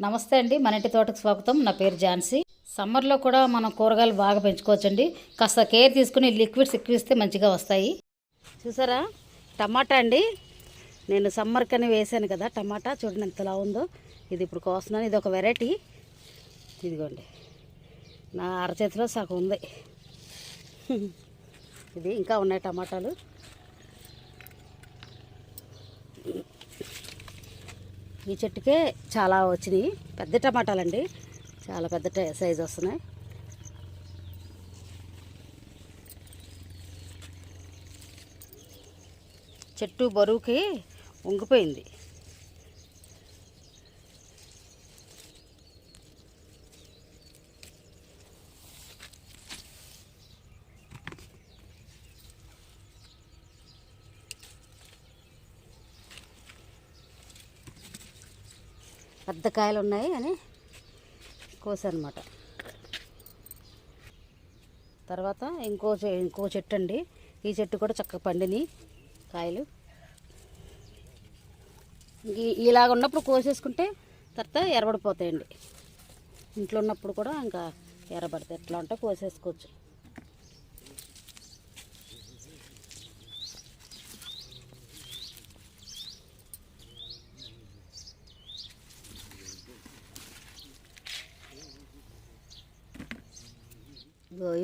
నమస్తే అండి. మన ఇంటి తోటకు స్వాగతం. నా పేరు ఝాన్సీ. సమ్మర్లో కూడా మనం కూరగాయలు బాగా పెంచుకోవచ్చండి. కాస్త కేర్ తీసుకుని లిక్విడ్స్ ఎక్కువిస్తే మంచిగా వస్తాయి. చూసారా? టమాటా అండి. నేను సమ్మర్కని వేసాను కదా టమాటా చూడండి ఎంతలా ఉందో. ఇది ఇప్పుడు కోస్తున్నాను. ఇది ఒక వెరైటీ. ఇదిగోండి. నా అరచేతిలో సగం ఉంది. ఇది ఇంకా ఉన్నాయి టమాటాలు. ఈ చెట్టుకే చాలా వచ్చినాయి. పెద్ద టమాటాలండి. చాలా పెద్ద ట- సైజు వస్తున్నాయి. చెట్టు బరువుకి వంగిపోయింది పెద్ద కాయలు ఉన్నాయి అని కోసనమాట తర్వాత ఇంకో చె- ఇంకో చెట్టు అండి ఈ చెట్టు కూడా చక్కగా పండినాయి కాయలు. ఇలాగ ఉన్నప్పుడు కోసేసుకుంటే తర్వాత ఎరబడిపోతాయండి. ఇంట్లో ఉన్నప్పుడు కూడా ఇంకా ఎర్రబడితే ఎట్లా ఉంటే కోసేసుకోవచ్చు.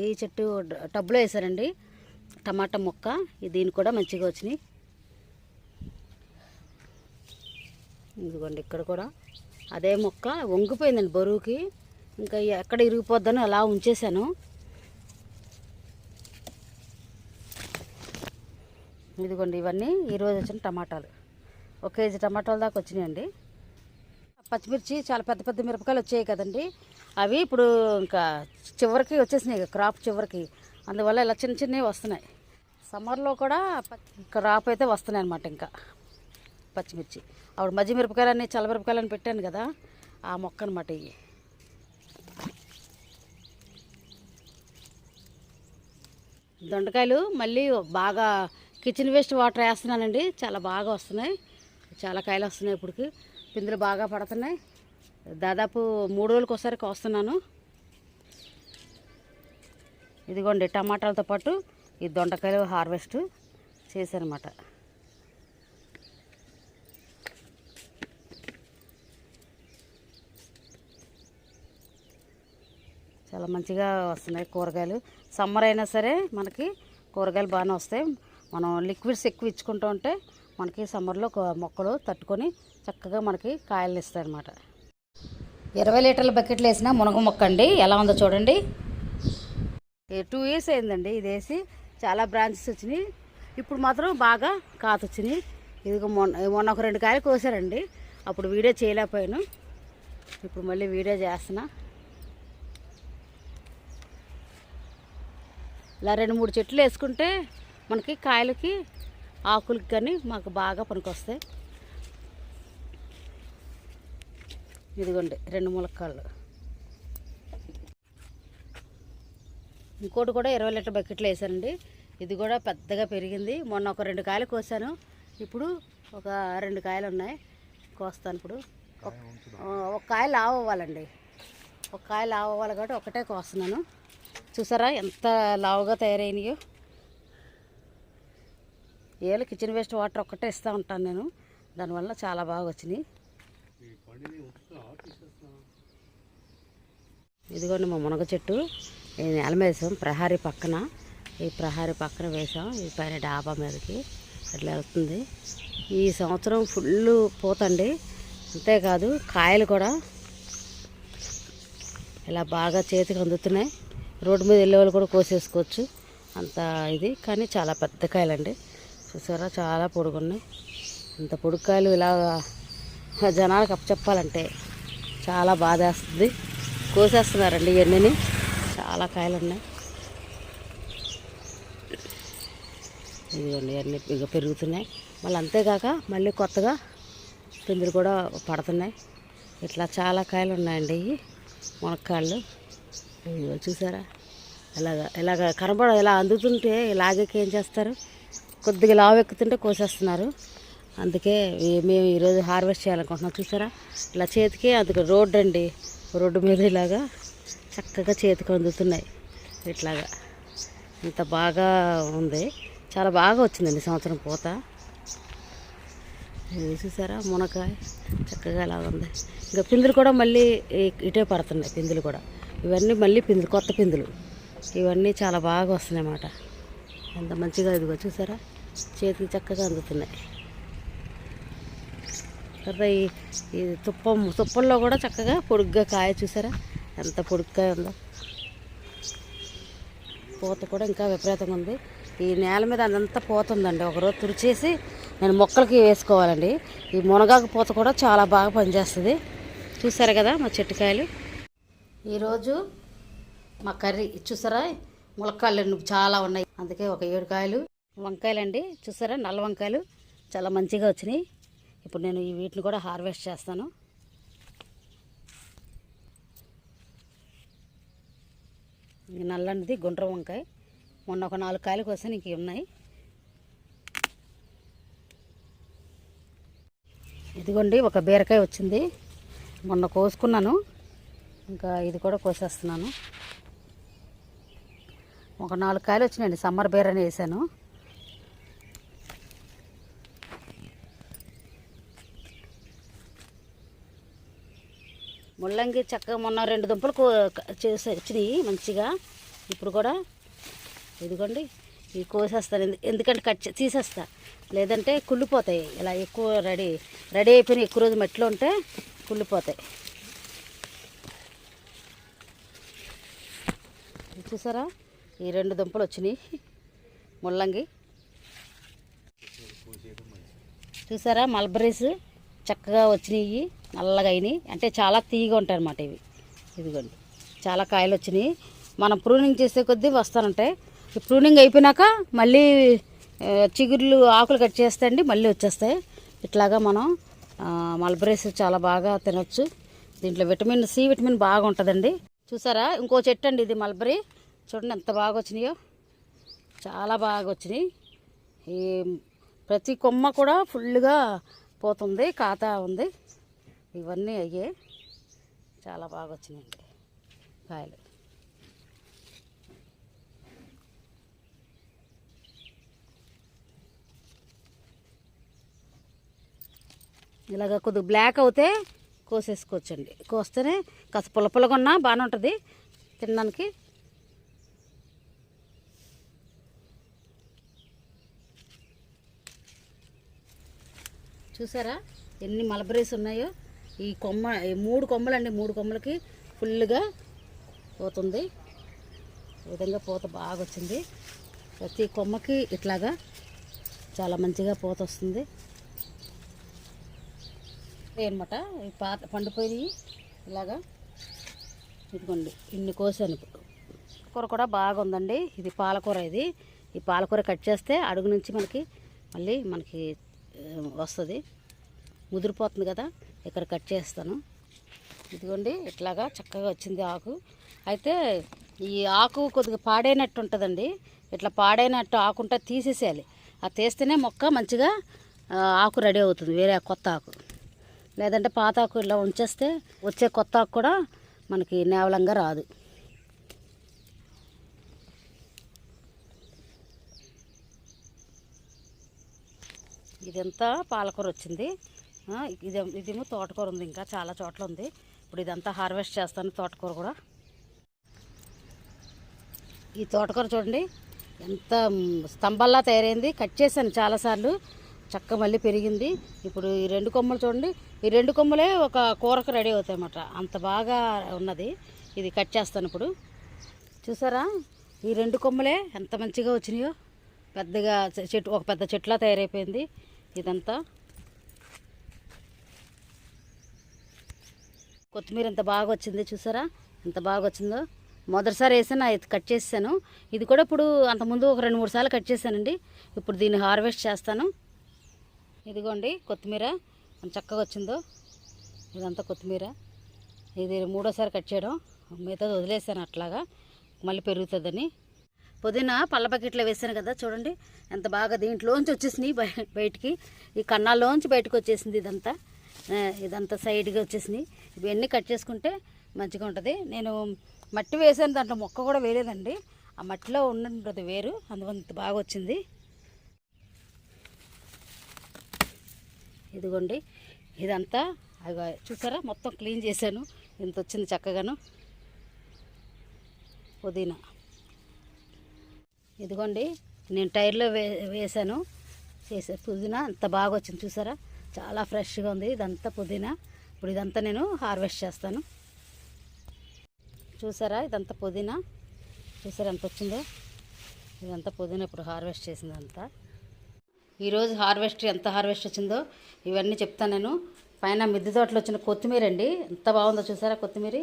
ఈ చెట్టు టబ్బులో టబ్లో వేసారండి. టమాటా మొక్క దీని కూడా మంచిగా వచ్చినాయి. ఇదిగోండి ఇక్కడ కూడా. అదే మొక్క వంగిపోయిందండి బరువుకి. ఇంకా ఎక్కడ ఇరిగిపోద్దని అలా ఉంచేశాను. ఇదిగోండి ఇవన్నీ ఈరోజు వచ్చిన టమాటాలు. ఒక కేజీ టమాటాల దాకా వచ్చినాయండి. పచ్చిమిర్చి చాలా పెద్ద పెద్ద మిరపకాయలు వచ్చాయి కదండి. అవి ఇప్పుడు ఇంకా చివరికి వచ్చేసినాయి క్రాప్ చివరికి. అందువల్ల ఇలా చిన్న చిన్నవి వస్తున్నాయి. సమ్మర్లో కూడా క్రాప్ అయితే వస్తున్నాయి అనమాట ఇంకా. పచ్చిమిర్చి. ఆవిడ మజ్జి మిరపకాయలని చల్లమిరపకాయలని పెట్టాను కదా ఆ మొక్క అనమాట ఇవి. దొండకాయలు మళ్ళీ బాగా కిచెన్ వేస్ట్ వాటర్ వేస్తున్నానండి. చాలా బాగా వస్తున్నాయి. చాలా కాయలు వస్తున్నాయి ఇప్పటికి. పిందులు బాగా పడుతున్నాయి. దాదాపు మూడు రోజులకు ఒకసారి కోస్తున్నాను ఇదిగోండి టమాటాలతో పాటు ఈ దొండకాయలు హార్వెస్ట్ చేశానమాట చాలా మంచిగా వస్తున్నాయి కూరగాయలు. సమ్మర్ అయినా సరే మనకి కూరగాయలు బాగానే వస్తాయి. మనం లిక్విడ్స్ ఎక్కువ ఇచ్చుకుంటూ ఉంటే మనకి సమ్మర్లో మొక్కలు తట్టుకొని చక్కగా మనకి కాయలు ఇస్తాయి అన్నమాట ఇరవై లీటర్ల బకెట్లు వేసిన మునగ మొక్క అండి ఎలా ఉందో చూడండి. టూ ఇయర్స్ అయిందండి ఇది వేసి. చాలా బ్రాంచెస్ వచ్చినాయి. ఇప్పుడు మాత్రం బాగా కాత వచ్చినాయి. మొన్న మొన్న ఒక రెండు కాయలు కోసారండి. అప్పుడు వీడియో చేయలేకపోయాను. ఇప్పుడు మళ్ళీ వీడియో చేస్తున్నా. ఇలా రెండు మూడు చెట్లు వేసుకుంటే మనకి కాయలకి ఆకులకి కానీ మాకు బాగా పనికొస్తాయి. ఇదిగోండి రెండు ములక్కాళ్ళు. ఇంకోటి కూడా ఇరవై లీటర్ బకెట్లు వేసానండి. ఇది కూడా పెద్దగా పెరిగింది. మొన్న ఒక రెండు కాయలు కోసాను. ఇప్పుడు ఒక రెండు కాయలు ఉన్నాయి. కోస్తాను ఇప్పుడు. ఒక కాయ లావు అవ్వాలండి. ఒక కాయ లావు అవ్వాలి కాబట్టి ఒకటే కోస్తున్నాను. చూసారా ఎంత లావుగా తయారైనయో? ఏళ్ళు కిచెన్ వేస్ట్ వాటర్ ఒక్కటే ఇస్తూ ఉంటాను నేను. దానివల్ల చాలా బాగా వచ్చినాయి. ఇదిగోండి మా మునగ చెట్టు. ఈ నేల వేసాం. ప్రహారీ పక్కన. ఈ ప్రహారీ పక్కన వేసాం. ఈ పైన డాబా మీదకి ఇట్లా వెళ్తుంది. ఈ సంవత్సరం ఫుల్ పోతండి అంతేకాదు కాయలు కూడా ఇలా బాగా చేతికి అందుతున్నాయి. రోడ్డు మీద వెళ్ళే వాళ్ళు కూడా కోసేసుకోవచ్చు. అంత ఇది. కానీ చాలా పెద్ద కాయలండి. చూసారా? చాలా పొడుగున్నాయి. అంత పొడుగు ఇలా జనాలకు అప్పచెప్పాలంటే చాలా బాధేస్తుంది. కోసేస్తున్నారండి ఇవన్నీ చాలా కాయలు ఉన్నాయి ఇదిగోండి ఇవన్నీ ఇంకా పెరుగుతున్నాయి. మళ్ళీ అంతేకాక మళ్ళీ కొత్తగా పిందులు కూడా పడుతున్నాయి. ఇట్లా చాలా కాయలు ఉన్నాయండి ఇవి. మునక్కాయలు ఇదిగో చూసారా? ఇలాగ ఇలాగ కనబడ ఇలా అందుతుంటే ఇలాగే ఏం చేస్తారు? కొద్దిగా లావు ఎక్కుతుంటే కోసేస్తున్నారు. అందుకే మేము ఈరోజు హార్వెస్ట్ చేయాలనుకుంటున్నాం. చూసారా? ఇలా చేతికి అందుకు రోడ్డు అండి. రోడ్డు మీద ఇలాగా చక్కగా చేతికి అందుతున్నాయి. ఇట్లాగా. ఇంత బాగా ఉంది. చాలా బాగా వచ్చిందండి సంవత్సరం పూత. చూసారా? మునకాయ చక్కగా అలా ఉంది. ఇంకా పిందులు కూడా మళ్ళీ ఇటే పడుతున్నాయి పిందులు కూడా. ఇవన్నీ మళ్ళీ పిందులు కొత్త పిందులు. ఇవన్నీ చాలా బాగా వస్తున్నాయి అన్నమాట ఎంత మంచిగా ఇదిగో చూసారా? చేతికి చక్కగా అందుతున్నాయి. తర్వాత ఈ తుప్పం తుప్పల్లో కూడా చక్కగా పొడుగ్గా కాయ చూసారా? ఎంత పొడుగ్గా ఉందో. పూత కూడా ఇంకా విపరీతంగా ఉంది. ఈ నేల మీద అదంతా పూత ఉందండి. ఒకరోజు తుడిచేసి నేను మొక్కలకి వేసుకోవాలండి. ఈ మునగాకు పూత కూడా చాలా బాగా పనిచేస్తుంది. చూసారు కదా మా చెట్టుకాయలు? ఈరోజు మా కర్రీ. చూసారా? ములక్కాయలు చాలా ఉన్నాయి. అందుకే ఒక ఏడు కాయలు. వంకాయలండి. చూసారా? నల్ల వంకాయలు. చాలా మంచిగా వచ్చినాయి. ఇప్పుడు నేను ఈ వీటిని కూడా హార్వెస్ట్ చేస్తాను. నల్లనిది గుండ్ర వంకాయ. మొన్న ఒక నాలుగు కాయలు కోసం ఇంక ఉన్నాయి ఇదిగోండి ఒక బీరకాయ వచ్చింది. మొన్న కోసుకున్నాను. ఇంకా ఇది కూడా కోసేస్తున్నాను. ఒక నాలుగు కాయలు వచ్చినాయండి సమ్మర్ బీర అని వేసాను. ముల్లంగి చక్కగా మొన్న రెండు దుంపలు కో చేసి వచ్చినాయి మంచిగా. ఇప్పుడు కూడా ఇదిగోండి ఇవి కోసేస్తాను. ఎందు- ఎందుకంటే కట్ తీసేస్తా. లేదంటే కుళ్ళిపోతాయి. ఇలా ఎక్కువ రెడీ రెడీ అయిపోయిన ఎక్కువ రోజు మట్టిలో ఉంటే కుళ్ళిపోతాయి. చూసారా? ఈ రెండు దుంపలు వచ్చినాయి. ముల్లంగి. చూసారా? మల్బరీస్ చక్కగా వచ్చినాయి. నల్లగా అయినాయి. అంటే చాలా తీయగా ఉంటాయి అన్నమాట ఇవి. ఇదిగోండి. చాలా కాయలు వచ్చినాయి. మనం ప్రూనింగ్ చేసే కొద్దీ వస్తానంటాయి ప్రూనింగ్ అయిపోయినాక మళ్ళీ చిగుర్లు ఆకులు కట్ చేస్తాయండి మళ్ళీ వచ్చేస్తాయి. ఇట్లాగా మనం మల్బరీస్ చాలా బాగా తినొచ్చు. దీంట్లో విటమిన్ సి విటమిన్ బాగా ఉంటుందండి. చూసారా? ఇంకో చెట్టు అండి ఇది మల్బరీ. చూడండి ఎంత బాగా వచ్చినాయో. చాలా బాగా వచ్చినాయి. ఈ ప్రతి కొమ్మ కూడా ఫుల్గా పోతుంది ఖాతా ఉంది. ఇవన్నీ అయ్యే చాలా బాగా వచ్చినాయండి కాయలు. ఇలాగ కొద్దిగా బ్లాక్ అవుతే కోసేసుకోవచ్చండి. కోస్తేనే కాస్త పుల్ల పుల్లగా ఉన్నా బాగానే ఉంటుంది. తినడానికి చూసారా? ఎన్ని మలబరీస్ ఉన్నాయో? ఈ కొమ్మ ఈ మూడు కొమ్మలండి మూడు కొమ్మలకి ఫుల్గా పోతుంది. ఈ విధంగా పూత బాగా వచ్చింది ప్రతి కొమ్మకి ఇట్లాగా చాలా మంచిగా పూత వస్తుంది అనమాట ఈ పాత పండిపోయినవి ఇలాగా ఇదిగోండి ఇన్ని కోసాను కూర కూడా బాగుందండి. ఇది పాలకూర ఇది. ఈ పాలకూర కట్ చేస్తే అడుగు నుంచి మనకి మళ్ళీ మనకి వస్తుంది. ముదిరిపోతుంది కదా ఇక్కడ కట్ చేస్తాను. ఇదిగోండి ఇట్లాగా చక్కగా వచ్చింది ఆకు. అయితే ఈ ఆకు కొద్దిగా పాడైనట్టు ఉంటుందండి. ఇట్లా పాడైనట్టు ఆకుంటే తీసేసేయాలి. అది తీస్తేనే మొక్క మంచిగా ఆకు రెడీ అవుతుంది వేరే కొత్త ఆకు. లేదంటే పాత ఆకు ఇలా ఉంచేస్తే వచ్చే కొత్త ఆకు కూడా మనకి నేవలంగా రాదు. ఇదంతా పాలకూర వచ్చింది. ఇది ఇదేమో తోటకూర ఉంది ఇంకా చాలా చోట్ల ఉంది. ఇప్పుడు ఇదంతా హార్వెస్ట్ చేస్తాను తోటకూర కూడా. ఈ తోటకూర చూడండి ఎంత స్తంభాల్లా తయారైంది. కట్ చేశాను చాలాసార్లు చక్క మళ్ళీ పెరిగింది. ఇప్పుడు ఈ రెండు కొమ్మలు చూడండి ఈ రెండు కొమ్మలే ఒక కూరకు రెడీ అవుతాయి అన్నమాట అంత బాగా ఉన్నది. ఇది కట్ చేస్తాను ఇప్పుడు. చూసారా? ఈ రెండు కొమ్మలే ఎంత మంచిగా వచ్చినాయో. పెద్దగా చెట్టు ఒక పెద్ద చెట్లా తయారైపోయింది ఇదంతా. కొత్తిమీర ఎంత బాగా వచ్చింది చూసారా? ఎంత బాగా వచ్చిందో? మొదటిసారి వేసాను అది కట్ చేసాను ఇది కూడా ఇప్పుడు అంతకుముందు ఒక రెండు మూడు సార్లు కట్ చేశానండి. ఇప్పుడు దీన్ని హార్వెస్ట్ చేస్తాను. ఇదిగోండి కొత్తిమీర చక్కగా వచ్చిందో. ఇదంతా కొత్తిమీర. ఇది మూడోసారి కట్ చేయడం. మిగతాది వదిలేసాను అట్లాగా. మళ్ళీ పెరుగుతుందని. పుదీనా పళ్ళ బకెట్లో వేసాను కదా చూడండి. ఎంత బాగా దీంట్లోంచి వచ్చేసినాయి బయటికి. ఈ కన్నాల్లోంచి బయటకు వచ్చేసింది ఇదంతా. ఇదంతా సైడ్గా వచ్చేసినాయి ఇవన్నీ కట్ చేసుకుంటే మంచిగా ఉంటుంది. నేను మట్టి వేసాను దాంట్లో మొక్క కూడా వేయలేదండి. ఆ మట్టిలో ఉండదు వేరు అందువల్ల బాగా వచ్చింది. ఇదిగోండి ఇదంతా. అవి చూసారా? మొత్తం క్లీన్ చేశాను. ఇంత వచ్చింది చక్కగాను. పుదీనా. ఇదిగోండి నేను టైర్లో వే వేసాను చేసే పుదీనా అంత బాగా వచ్చింది చూసారా? చాలా ఫ్రెష్గా ఉంది. ఇదంతా పుదీనా. ఇప్పుడు ఇదంతా నేను హార్వెస్ట్ చేస్తాను. చూసారా? ఇదంతా పుదీనా. చూసారా ఎంత వచ్చిందో? ఇదంతా పుదీనా ఇప్పుడు హార్వెస్ట్ చేసిందంతా. ఈరోజు హార్వెస్ట్ ఎంత హార్వెస్ట్ వచ్చిందో ఇవన్నీ చెప్తాను నేను. పైన మిద్దె తోటలో వచ్చిన కొత్తిమీర అండి. ఎంత బాగుందో చూసారా? కొత్తిమీర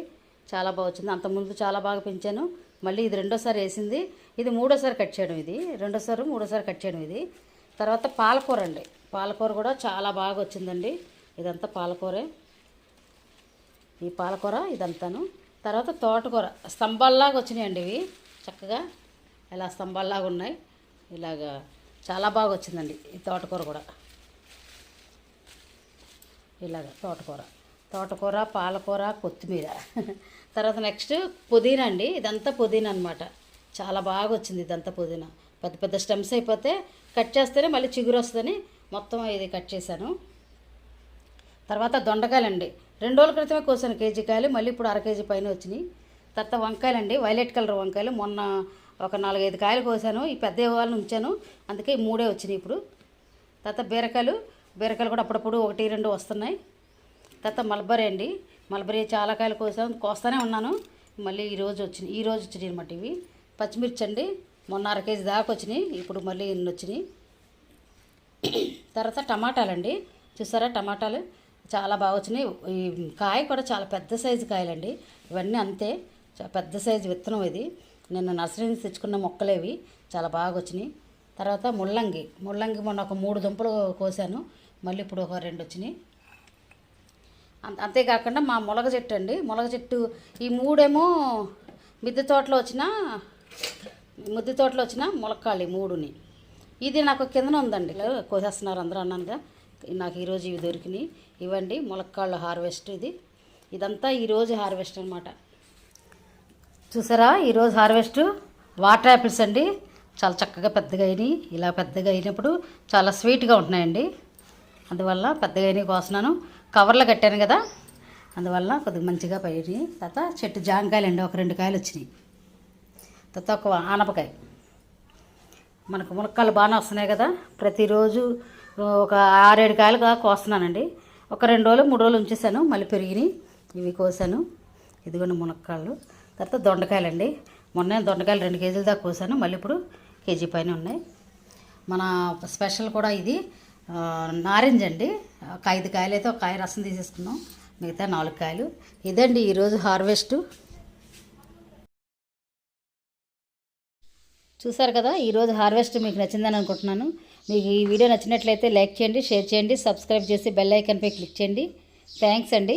చాలా బాగా వచ్చింది. అంత ముందు చాలా బాగా పెంచాను. మళ్ళీ ఇది రెండోసారి వేసింది. ఇది మూడోసారి కట్ చేయడం ఇది. రెండోసారి మూడోసారి కట్ చేయడం ఇది. తర్వాత పాలకూర అండి. పాలకూర కూడా చాలా బాగా వచ్చిందండి. ఇదంతా పాలకూరే. ఈ పాలకూర ఇదంతాను. తర్వాత తోటకూర. స్తంభాల్లాగా వచ్చినాయండి ఇవి. చక్కగా ఇలా స్తంభాల్లాగా ఉన్నాయి. ఇలాగా చాలా బాగా వచ్చిందండి ఈ తోటకూర కూడా. ఇలాగ తోటకూర. తోటకూర పాలకూర కొత్తిమీర. తర్వాత నెక్స్ట్ పుదీనా అండి. ఇదంతా పుదీనా అనమాట చాలా బాగా వచ్చింది ఇదంతా పుదీనా. పెద్ద పెద్ద స్టెమ్స్ అయిపోతే కట్ చేస్తేనే మళ్ళీ చిగురు వస్తుందని మొత్తం ఇది కట్ చేశాను. తర్వాత దొండకాయలండి. రెండు రోజుల క్రితమే కోసాను కేజీ కాయలు మళ్ళీ ఇప్పుడు అర కేజీ పైన వచ్చినాయి. తర్వాత వంకాయలండి వైలెట్ కలర్ వంకాయలు. మొన్న ఒక నాలుగైదు కాయలు కోసాను ఈ పెద్ద వాళ్ళని ఉంచాను. అందుకే ఈ మూడే వచ్చినాయి ఇప్పుడు. తర్వాత బీరకాయలు బీరకాయలు కూడా అప్పుడప్పుడు ఒకటి రెండు వస్తున్నాయి. తర్వాత మల్బరీ అండి. మల్బరీ చాలా కాయలు కోసాను కోస్తానే ఉన్నాను. మళ్ళీ ఈరోజు వచ్చినాయి ఈ రోజు వచ్చినాయి అనమాట ఇవి. పచ్చిమిర్చి అండి మొన్న అర కేజీ దాకా వచ్చినాయి ఇప్పుడు మళ్ళీ ఎన్ని వచ్చినాయి. తర్వాత టమాటాలండి. చూసారా టమాటాలు? చాలా బాగా వచ్చినాయి. ఈ కాయ కూడా చాలా పెద్ద సైజు కాయలండి. ఇవన్నీ అంతే. పెద్ద సైజు విత్తనం ఇది. నిన్న నర్సరీ నుంచి తెచ్చుకున్న మొక్కలేవి. చాలా బాగా వచ్చినాయి. తర్వాత ముల్లంగి. ముల్లంగి మొన్న ఒక మూడు దుంపలు కోసాను. మళ్ళీ ఇప్పుడు ఒక రెండు వచ్చినాయి. అంతేకాకుండా మా మొలగ చెట్టు అండి. మొలగ చెట్టు ఈ మూడేమో మిద్దె తోటలో వచ్చిన మిద్దె తోటలో వచ్చిన ములక్కాళ్ళు ఈ మూడుని. ఇది నాకు కిందన ఉందండి. కోసేస్తున్నారు అందరూ అన్నానుగా. నాకు ఈరోజు ఇవి దొరికినాయి. ఇవ్వండి ములక్కాళ్ళ హార్వెస్ట్ ఇది. ఇదంతా ఈరోజు హార్వెస్ట్ అనమాట చూసారా? ఈరోజు హార్వెస్ట్ వాటర్ యాపిల్స్ అండి. చాలా చక్కగా పెద్దగా అయినాయి. ఇలా పెద్దగా అయినప్పుడు చాలా స్వీట్గా ఉంటున్నాయండి. అందువల్ల పెద్దగా అయినాయి కోసినాను కవర్లో కట్టాను కదా. అందువల్ల కొద్దిగా మంచిగా పైనాయి తర్వాత చెట్టు జాంకాయలు అండి ఒక రెండు కాయలు వచ్చినాయి. తర్వాత ఒక ఆనపకాయ. మనకు మునక్కాయలు బాగానే వస్తున్నాయి కదా. ప్రతిరోజు ఒక ఆరేడు కాయలుగా కోస్తున్నానండి. ఒక రెండు రోజులు మూడు రోజులు ఉంచేసాను మళ్ళీ పెరిగినాయి. ఇవి కోసాను. ఇదిగోండి మునక్కాయలు తర్వాత దొండకాయలండి. మొన్న దొండకాయలు రెండు కేజీల దాకా కోసాను. మళ్ళీ ఇప్పుడు కేజీ పైన ఉన్నాయి. మన స్పెషల్ కూడా ఇది నారింజ అండి. ఒక ఐదు కాయలు అయితే ఒక కాయ రసం తీసేసుకున్నాం. మిగతా నాలుగు కాయలు. ఇదండి ఈరోజు హార్వెస్ట్. చూసారు కదా ఈరోజు హార్వెస్ట్ మీకు నచ్చిందని అనుకుంటున్నాను. మీకు ఈ వీడియో నచ్చినట్లయితే లైక్ చేయండి షేర్ చేయండి సబ్స్క్రైబ్ చేసి బెల్ ఐకన్పై క్లిక్ చేయండి. థ్యాంక్స్ అండి.